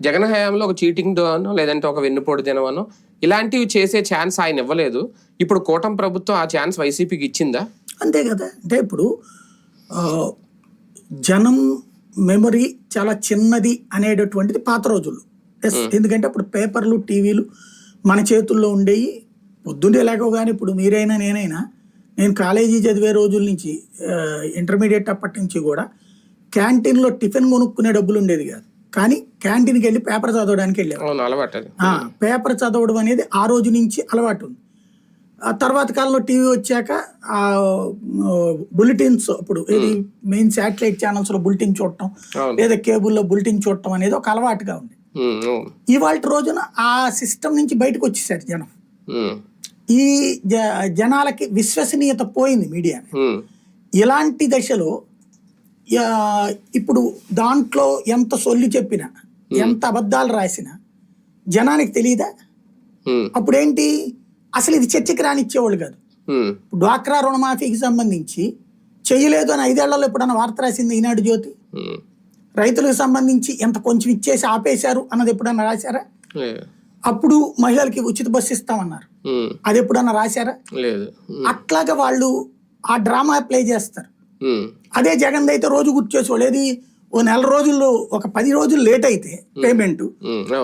జగన్ హయాంలో ఒక చీటింగ్ అనో లేదంటే ఒక వెన్నుపోటు దినవనో ఇలాంటివి చేసే ఛాన్స్ ఆయన ఇవ్వలేదు. ఇప్పుడు కూటమి ప్రభుత్వం ఆ ఛాన్స్ వైసీపీకి ఇచ్చిందా? అంతే కదా. అంటే ఇప్పుడు జనం మెమరీ చాలా చిన్నది అనేటటువంటిది పాత రోజుల్లో. ఎస్ ఎందుకంటే అప్పుడు పేపర్లు టీవీలు మన చేతుల్లో ఉండేవి పొద్దున్నే లేకగానే ఇప్పుడు మీరైనా నేనైనా నేను కాలేజీ చదివే రోజుల నుంచి ఇంటర్మీడియట్ అప్పటి నుంచి కూడా క్యాంటీన్లో టిఫిన్ కొనుక్కునే డబ్బులు ఉండేది కాదు. కానీ క్యాంటీన్కి వెళ్ళి పేపర్ చదవడానికి వెళ్ళారు అవును అలవాటు పేపర్ చదవడం అనేది ఆ రోజు నుంచి అలవాటు ఉంది. ఆ తర్వాత కాలంలో టీవీ వచ్చాక ఆ బులెటిన్స్ ఇప్పుడు ఇది మెయిన్ శాటిలైట్ ఛానల్స్లో బులెటిన్ చూడటం. లేదా కేబుల్లో బులెటిన్ చూడటం అనేది ఒక అలవాటుగా ఉంది. ఇవాళ రోజున ఆ సిస్టమ్ నుంచి బయటకు వచ్చేసారు జనం. ఈ జనాలకి విశ్వసనీయత పోయింది మీడియా ఇలాంటి దశలో ఇప్పుడు దాంట్లో ఎంత సొల్లు చెప్పినా ఎంత అబద్ధాలు రాసినా జనానికి తెలియదా అప్పుడేంటి? అసలు ఇది చర్చకి రానిచ్చేవాళ్ళు కాదు. డ్వాక్రా రుణమాఫీకి సంబంధించి చేయలేదు అని ఐదేళ్ళలో ఎప్పుడన్నా వార్త రాసింది ఈనాడు జ్యోతి. రైతులకు సంబంధించి ఎంత కొంచెం ఇచ్చేసి ఆపేశారు అన్నది ఎప్పుడన్నా రాశారా? అప్పుడు మహిళలకి ఉచిత బస్సు ఇస్తామన్నారు. అది ఎప్పుడన్నా రాశారా? అట్లాగా వాళ్ళు ఆ డ్రామా ప్లే చేస్తారు. అదే జగన్ అయితే రోజు గుర్తు చేసేవాళ్ళు ఏది? ఓ నెల రోజుల్లో ఒక పది రోజులు లేట్ అయితే పేమెంట్.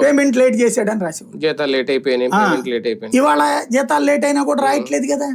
పేమెంట్ లేట్ చేశాడని రాసేవాళ్ళు. జీతాలు లేట్ అయిపోయినాయి పేమెంట్ లేట్ అయిపోయినాయి. ఇవాళ జీతాలు లేట్ అయినా కూడా రాయట్లేదు కదా?